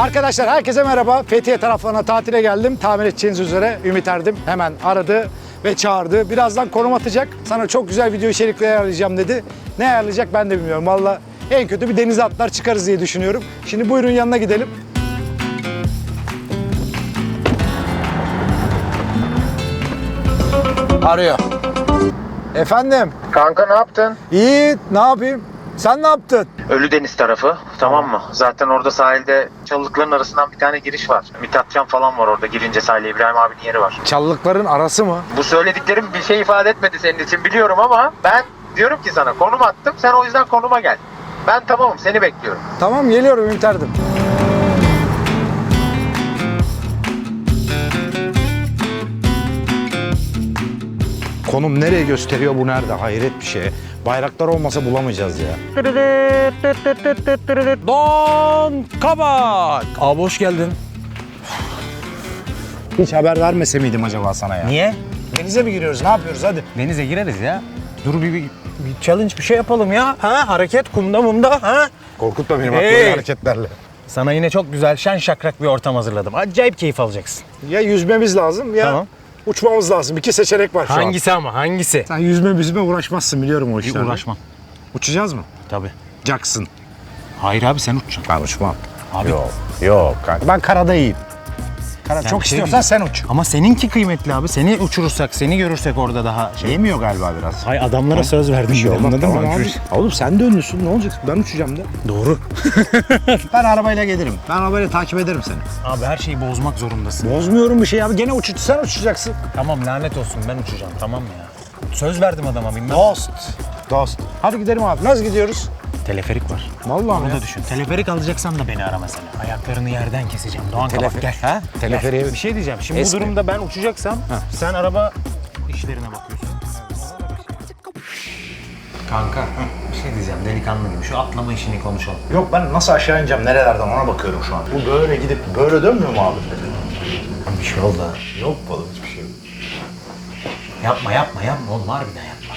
Arkadaşlar herkese merhaba. Fethiye taraflarına tatile geldim. Tahmin edeceğiniz üzere Ümit Erdim hemen aradı ve çağırdı. Birazdan konum atacak. Sana çok güzel video içerikleri ayarlayacağım dedi. Ne ayarlayacak ben de bilmiyorum. Valla en kötü bir denize atlar çıkarız diye düşünüyorum. Şimdi buyurun yanına gidelim. Arıyor. Efendim? Kanka ne yaptın? İyi, ne yapayım? Sen ne yaptın? Ölüdeniz tarafı tamam mı? Zaten orada sahilde çalılıkların arasından bir tane giriş var. Mithatcan falan var orada girince sahile İbrahim abinin yeri var. Çalılıkların arası mı? Bu söylediklerim bir şey ifade etmedi senin için biliyorum ama ben diyorum ki sana konum attım sen o yüzden konuma gel. Ben tamamım seni bekliyorum. Tamam geliyorum Ümit Erdim. Konum nereye gösteriyor bu nerede? Hayret bir şey. Bayraklar olmasa bulamayacağız ya. Don Kabak. Abi hoş geldin. Hiç haber vermese miydim acaba sana ya? Niye? Denize mi giriyoruz? Ne yapıyoruz? Hadi. Denize gireriz ya. Dur bir, bir, bir challenge bir şey yapalım ya. Ha hareket kumda mumda ha. Korkutma beni bak böyle hareketlerle. Sana yine çok güzel şen şakrak bir ortam hazırladım. Acayip keyif alacaksın. Ya yüzmemiz lazım ya Tamam. Uçmamız lazım. İki seçenek var şu an. Hangisi ama hangisi? Sen yüzme yüzme uğraşmazsın biliyorum o işlerle. Uğraşmam. Uçacağız mı? Tabii. Jackson. Hayır abi sen uçacaksın. Ben uçmam. Abi. Yok. Yok kanka. Ben karada iyiyim. Kara, Sen çok şey istiyorsan sen uç. Ama seninki kıymetli abi. Seni uçurursak, seni görürsek orada daha şey. Yemiyor galiba biraz. Hay adamlara söz verdim. Bir şey olmaz, Anladın tamam mı? abi. Oğlum sen de ünlüsün. Ne olacak? Ben uçacağım da. Doğru. Ben arabayla gelirim. Ben arabayla takip ederim seni. Abi her şeyi bozmak zorundasın. Bozmuyorum bir şey abi. Gene uçuş, sen uçacaksın. Tamam lanet olsun ben uçacağım tamam mı ya? Söz verdim adama bilmem. Dost. Dost. Hadi gidelim abi. Nasıl gidiyoruz? Teleferik var. Vallahi Onu da düşün. Teleferik alacaksan da beni ara mesela. Ayaklarını yerden keseceğim. Doğan Kabak Telefer- gel. Ha? Teleferiğe- Gel. Bir şey diyeceğim. Şimdi bu durumda ben uçacaksam sen araba işlerine bakıyorsun. Kanka bir şey diyeceğim delikanlı gibi. Şu atlama işini konuşalım. Yok ben nasıl aşağı ineceğim nerelerden ona bakıyorum şu an. Bu böyle gidip böyle dönmüyor mu abi? Bir şey oldu. Yok oğlum hiçbir şey yok. Yapma yapma yapma oğlum harbiden yapma.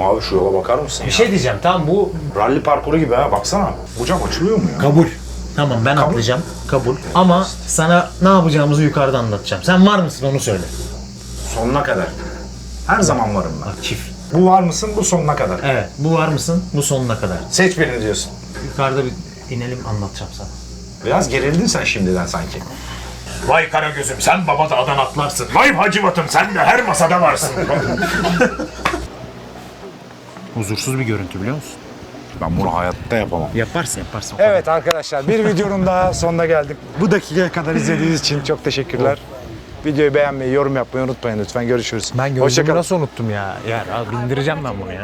Abi şu yola bakar mısın Bir şey diyeceğim tamam bu Rally parkuru gibi ha baksana. Bu cam açılıyor mu ya? kabul. Tamam ben atlayacağım. Kabul. Ama sana ne yapacağımızı yukarıda anlatacağım. Sen var mısın onu söyle. Sonuna kadar. Her zaman varım ben. Bak çift. Bu var mısın bu sonuna kadar. Evet bu var mısın bu sonuna kadar. Seç birini diyorsun. Yukarıda bir inelim anlatacağım sana. Biraz gerildin sen şimdiden sanki. Vay Karagöz'üm sen baba dağdan atlarsın. Vay Hacivat'ım sen de her masada varsın. Huzursuz bir görüntü biliyor musun? Ben bunu hayatta yapamam. Yaparsın yaparsın. Evet arkadaşlar bir videonun daha sonuna geldik. Bu dakikaya kadar izlediğiniz için çok teşekkürler. Videoyu beğenmeyi, yorum yapmayı unutmayın lütfen. Görüşürüz. Ben Hoşça gözümü kalın. nasıl unuttum ya? Ya abi bindireceğim ben bunu ya.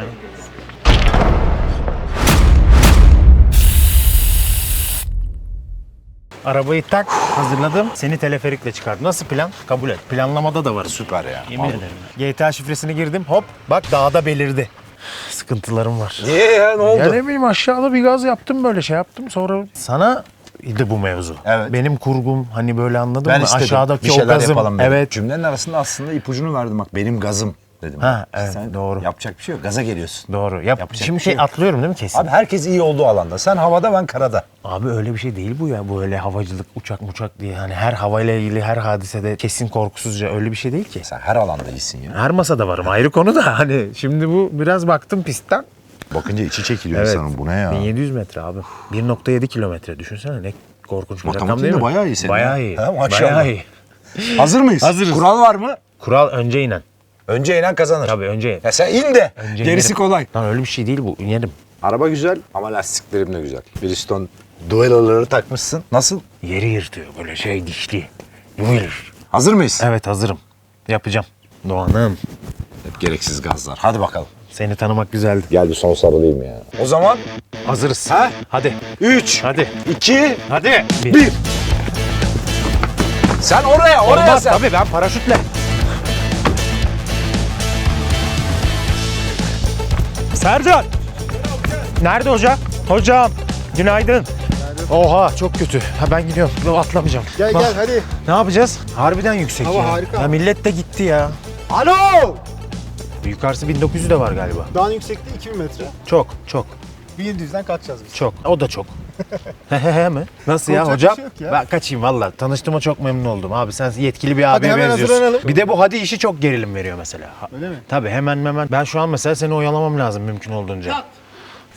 Arabayı tak, hazırladım. Seni teleferikle çıkardım. Nasıl plan? Kabul et. Planlamada da varız. Süper ya. Yemin ederim. GTA şifresini girdim. Hop bak dağda belirdi. Sıkıntılarım var. Niye ya ne oldu? Ya ne bileyim aşağıda bir gaz yaptım böyle şey yaptım sonra sana idi bu mevzu. Evet. Benim kurgum hani böyle anladın ben mı? istedim. Aşağıdaki bir o şeyler gazım. yapalım dedim. Evet. Cümlenin arasında aslında ipucunu verdim bak benim gazım dedim. Ha, evet, doğru. Yapacak bir şey yok. Gaza geliyorsun. Doğru. Yap. Yapacak Şimdi bir şey şey yok. atlıyorum değil mi kesin? Abi herkes iyi olduğu alanda. Sen havada ben karada. Abi öyle bir şey değil bu ya. Bu öyle havacılık, uçak muçak diye. Hani her havayla ilgili her hadisede kesin korkusuzca öyle bir şey değil ki. Sen her alanda iyisin ya. Her masada varım ayrı konu da hani şimdi bu biraz baktım pistten. Bakınca içi çekiliyor Evet. insanın. Bu ne ya? 1700 metre abi. 1.7 kilometre düşünsene ne korkunç bir rakam Matematiğin değil de mi? bayağı iyi senin Bayağı ya. iyi. Ha, maşallah. bayağı iyi. Hazır mıyız? Hazırız. Kural var mı? Kural önce inen. Önce inen kazanır. Tabii önce in. Ya sen in de. Önce Gerisi inerim. kolay. Lan öyle bir şey değil bu. İnerim. Araba güzel ama lastiklerim de güzel. Bridgestone dueloları takmışsın. Nasıl? Yeri yırtıyor böyle şey dişli. Yumulur. Hazır mıyız? Evet hazırım. Yapacağım. Doğan'ım. Hep gereksiz gazlar. Hadi bakalım. Seni tanımak güzeldi. Gel bir son sarılayım ya. O zaman Hazırız. Ha? Hadi. 3, Hadi. 2, Hadi. 1. Sen oraya, oraya Olmaz sen. tabii ben paraşütle. Sercan. Nerede hoca? Hocam. Günaydın. Oha çok kötü. Ha ben gidiyorum. Yo, atlamayacağım. Gel Bak, gel hadi. Ne yapacağız? Harbiden yüksek Hava ya. harika. Ya millet de gitti ya. Alo! Yukarısı 1900 de var galiba. Dağın yüksekliği 2000 metre. Çok çok 1700'den kaçacağız biz. çok. O da çok. Hehehe mi? Nasıl ya Korkacak hocam? bir şey yok ya. Ben kaçayım valla. Tanıştığıma çok memnun oldum abi. Sen yetkili bir abiye hemen benziyorsun. hazırlanalım. Bir de bu hadi işi çok gerilim veriyor mesela. Öyle mi? Tabii hemen hemen. Ben şu an mesela seni oyalamam lazım mümkün olduğunca.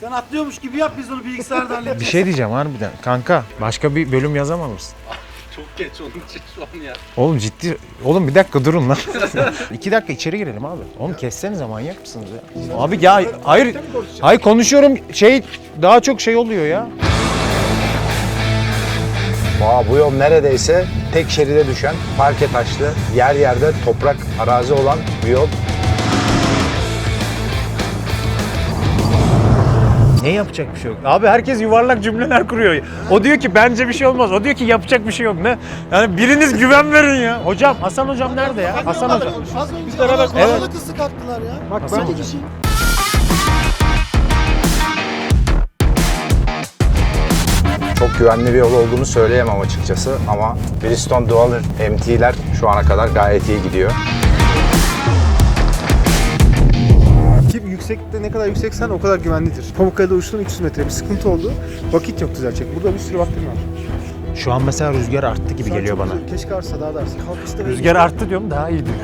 Sen atlıyormuş gibi yap biz onu bilgisayarda halledeceğiz. Bir şey diyeceğim harbiden. Kanka başka bir bölüm yazamaz mısın? Çok geç onun için şu an ya. Oğlum ciddi. Oğlum bir dakika durun lan. İki dakika içeri girelim abi. Oğlum kessenize manyak mısınız ya? Abi ya hayır. Hayır konuşuyorum şey daha çok şey oluyor ya. Aa, bu yol neredeyse tek şeride düşen, parke taşlı, yer yerde toprak arazi olan bir yol. Ne yapacak bir şey yok. Abi herkes yuvarlak cümleler kuruyor. O diyor ki bence bir şey olmaz. O diyor ki yapacak bir şey yok. Ne? Yani biriniz güven verin ya. Hocam Hasan hocam nerede ya? Hasan hocam. Az önce beraber Evet. kızı kattılar ya. Bak ben- ben kişiyim. Çok güvenli bir yol olduğunu söyleyemem açıkçası ama Bridgestone Dual MT'ler şu ana kadar gayet iyi gidiyor. Ki yüksekte ne kadar yükseksen o kadar güvenlidir. Pamukkale'de uçtuğun 300 metre bir sıkıntı oldu. Vakit yok düzelecek. Burada bir sürü vaktim var. Şu an mesela rüzgar arttı gibi Şu an geliyor çok bana. güzel. Keşke artsa daha da artsa. Kalkışta Rüzgar arttı diyorum daha iyi diyor.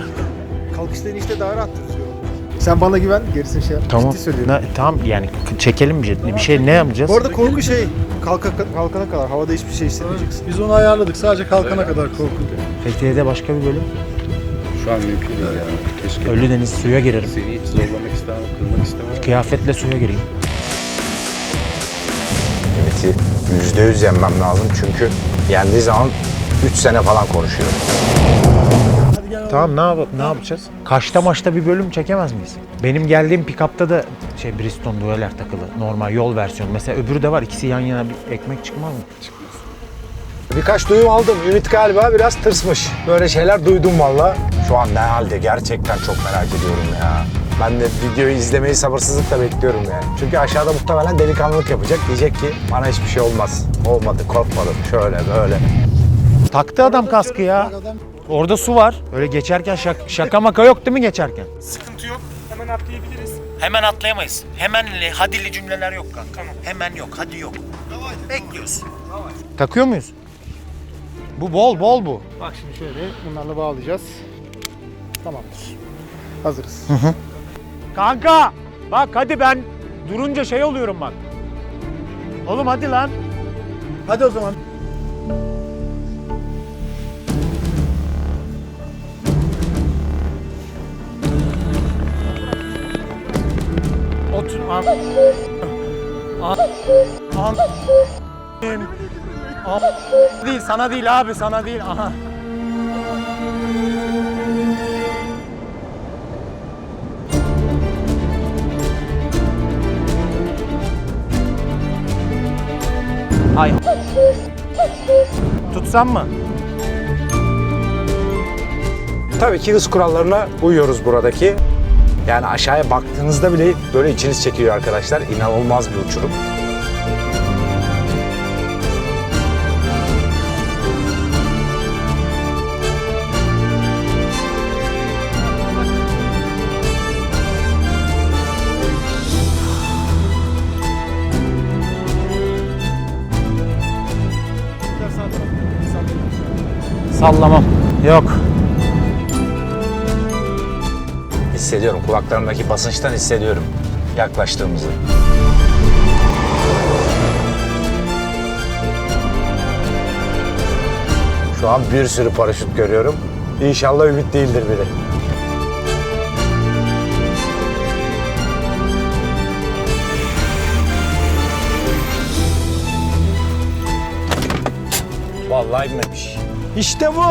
Kalkışta inişte daha rahat rüzgar olur. Sen bana güven, gerisini şey yap. Tamam. Ciddi söylüyorum. Ne, tamam yani çekelim bir, bir şey ne yapacağız? Bu arada korku şey, kalka, kalkana kadar havada hiçbir şey hissetmeyeceksin. Biz onu ayarladık. Sadece kalkana kadar korku. Fethiye'de başka bir bölüm. Şu an mümkün değil yani. Keşke Ölüdeniz suya girerim. seni hiç zorlamak istemem, kırmak istemem. Kıyafetle suya gireyim. Limit'i %100 yenmem lazım çünkü yendiği zaman 3 sene falan konuşuyor. Tamam ne, yap ne yapacağız? Kaşta maçta bir bölüm çekemez miyiz? Benim geldiğim pick-up'ta da şey Bridgestone Dueler takılı. Normal yol versiyonu. Mesela öbürü de var. İkisi yan yana bir ekmek çıkmaz mı? Birkaç duyum aldım. Ümit galiba biraz tırsmış. Böyle şeyler duydum valla. Şu an ne halde gerçekten çok merak ediyorum ya. Ben de videoyu izlemeyi sabırsızlıkla bekliyorum yani. Çünkü aşağıda muhtemelen delikanlılık yapacak. Diyecek ki bana hiçbir şey olmaz. Olmadı, korkmadım. Şöyle böyle. Taktı adam kaskı ya. Orada su var. Öyle geçerken şak- şaka maka yok değil mi geçerken? Sıkıntı yok. Hemen atlayabiliriz. Hemen atlayamayız. Hemen hadili cümleler yok kanka. Hemen yok, hadi yok. Bekliyoruz. Takıyor muyuz? Bu bol bol bu. Bak şimdi şöyle, bunlarla bağlayacağız. Tamamdır. Hazırız. Kanka! Bak hadi ben durunca şey oluyorum bak. Oğlum hadi lan. Hadi o zaman. Otur. An. An. An. An. Değil sana değil abi sana değil. Aha. Hay. Tutsam mı? Tabii ki hız kurallarına uyuyoruz buradaki. Yani aşağıya baktığınızda bile böyle içiniz çekiyor arkadaşlar. İnanılmaz bir uçurum. Sallamam. Yok. Hissediyorum. Kulaklarımdaki basınçtan hissediyorum yaklaştığımızı. Şu an bir sürü paraşüt görüyorum. İnşallah ümit değildir biri. Vallahi inmemiş. İşte bu.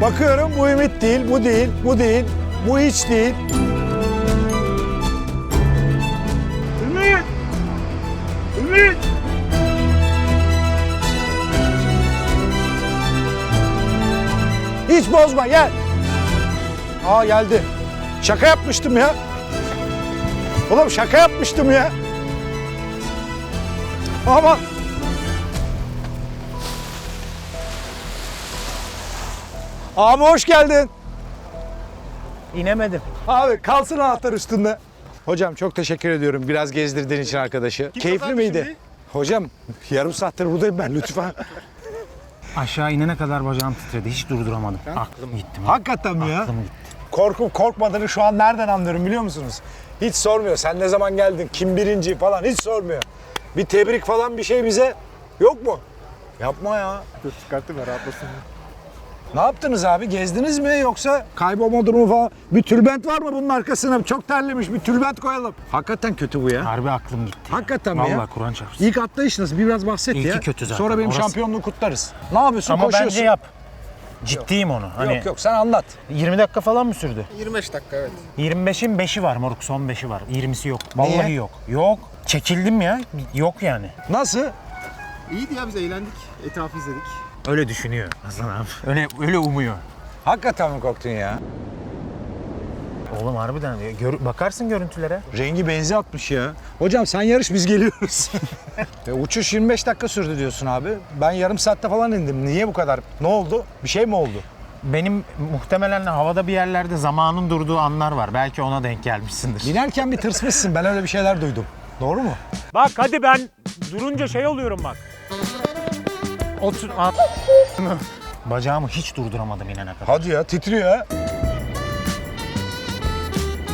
Bakıyorum bu ümit değil, bu değil, bu değil, bu hiç değil. Ümit! Ümit! Hiç bozma gel. Aa geldi. Şaka yapmıştım ya. Oğlum şaka yapmıştım ya. Aman. Abi hoş geldin. İnemedim. Abi kalsın anahtar üstünde. Hocam çok teşekkür ediyorum biraz gezdirdiğin için arkadaşı. Keyifli miydi? Hocam yarım saattir buradayım ben lütfen. Aşağı inene kadar bacağım titredi. Hiç durduramadım. Aklım gitti. Hakikaten mi ya? Aklım gitti. Korkup korkmadığını şu an nereden anlıyorum biliyor musunuz? Hiç sormuyor. Sen ne zaman geldin? Kim birinci falan hiç sormuyor. Bir tebrik falan bir şey bize yok mu? Yapma ya. Dur çıkarttım ya rahatlasın. Ne yaptınız abi? Gezdiniz mi yoksa kaybolma durumu falan? Bir tülbent var mı bunun arkasına? Çok terlemiş bir tülbent koyalım. Hakikaten kötü bu ya. Harbi aklım gitti. Hakikaten mi Vallahi ya? Kur'an çarpsın. İlk atlayış nasıl? Biraz bahset İlki ya. kötü zaten. Sonra benim Orası- şampiyonluğu kutlarız. Ne yapıyorsun? Ama Koşuyorsun. bence yap. Ciddiyim onu. Hani Yok yok sen anlat. 20 dakika falan mı sürdü? 25 dakika evet. 25'in 5'i var moruk. Son 5'i var. 20'si yok. Vallahi Niye? yok. Yok. Çekildim ya. Yok yani. Nasıl? İyiydi ya biz eğlendik. Etrafı izledik. Öyle düşünüyor Hasan abi. Öyle öyle umuyor. Hakikaten mi korktun ya? Oğlum harbiden. Gör- bakarsın görüntülere. Rengi benzi atmış ya. Hocam sen yarış biz geliyoruz. e, uçuş 25 dakika sürdü diyorsun abi. Ben yarım saatte falan indim. Niye bu kadar? Ne oldu? Bir şey mi oldu? Benim muhtemelen havada bir yerlerde zamanın durduğu anlar var. Belki ona denk gelmişsindir. Binerken bir tırsmışsın. Ben öyle bir şeyler duydum. Doğru mu? Bak hadi ben durunca şey oluyorum bak. Otur. at- Bacağımı hiç durduramadım inene kadar. Hadi ya titriyor ha.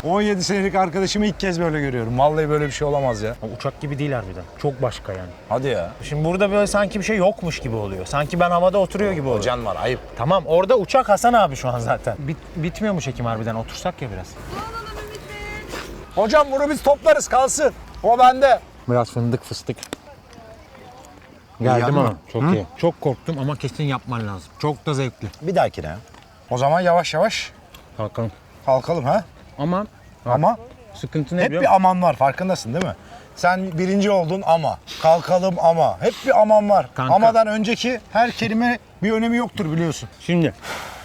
17 senelik arkadaşımı ilk kez böyle görüyorum. Vallahi böyle bir şey olamaz ya. Uçak gibi değil harbiden. Çok başka yani. Hadi ya. Şimdi burada böyle sanki bir şey yokmuş gibi oluyor. Sanki ben havada oturuyor gibi oluyor. Can var ayıp. Tamam orada uçak Hasan abi şu an zaten. Bit, bitmiyor mu çekim harbiden? Otursak ya biraz. Hocam bunu biz toplarız kalsın. O bende. Biraz fındık fıstık. Geldi Geldi mi? mi? Çok iyi. Çok korktum ama kesin yapman lazım. Çok da zevkli. Bir dahakine. O zaman yavaş yavaş Kalkalım. kalkalım ha. Ama Ama sıkıntı ne hep biliyor bir aman var farkındasın değil mi? Sen birinci oldun ama. Kalkalım ama. Hep bir aman var. Kanka. Amadan önceki her kelime bir önemi yoktur biliyorsun. Şimdi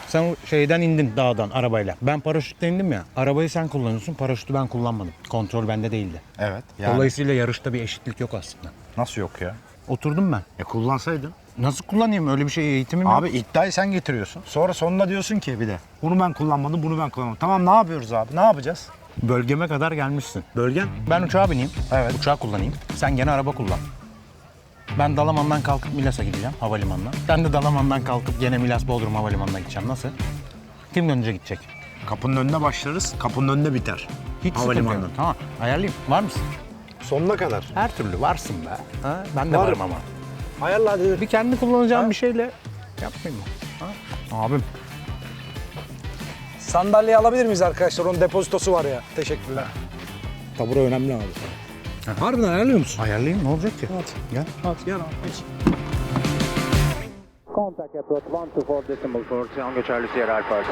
sen şeyden indin dağdan arabayla. Ben paraşütle indim ya. Arabayı sen kullanıyorsun, paraşütü ben kullanmadım. Kontrol bende değildi. Evet. Dolayısıyla yarışta bir eşitlik yok aslında. nasıl yok ya? Oturdum ben. E kullansaydın. Nasıl kullanayım? Öyle bir şey eğitimim yok. Abi iddiayı sen getiriyorsun. Sonra sonunda diyorsun ki bir de bunu ben kullanmadım, bunu ben kullanmadım. Tamam ne yapıyoruz abi? Ne yapacağız? Bölgeme kadar gelmişsin. Bölgen? Ben uçağa bineyim. Evet. Uçağı kullanayım. Sen gene araba kullan. Ben Dalaman'dan kalkıp Milas'a gideceğim havalimanına. Sen de Dalaman'dan kalkıp gene Milas Bodrum havalimanına gideceğim. Nasıl? Kim önce gidecek? Kapının önüne başlarız, kapının önünde biter. Hiç Havalimanı. sıkıntı yok. Tamam. Ayarlayayım. Var mısın? Sonuna kadar. Her türlü varsın be. Ha? Ben de Varım. varım ama. Hayırlı hadi. Bir kendi kullanacağım Ha? bir şeyle yapmayayım mı? Ha? Abim. Sandalyeyi alabilir miyiz arkadaşlar? Onun depozitosu var ya. Teşekkürler. Tabure önemli abi. Harbiden ayarlıyor musun? Ayarlayayım ne olacak ki? Hadi. Gel. Hadi gel abi. Contact approach 124 decimal 4, Tango Charlie Sierra Alpha.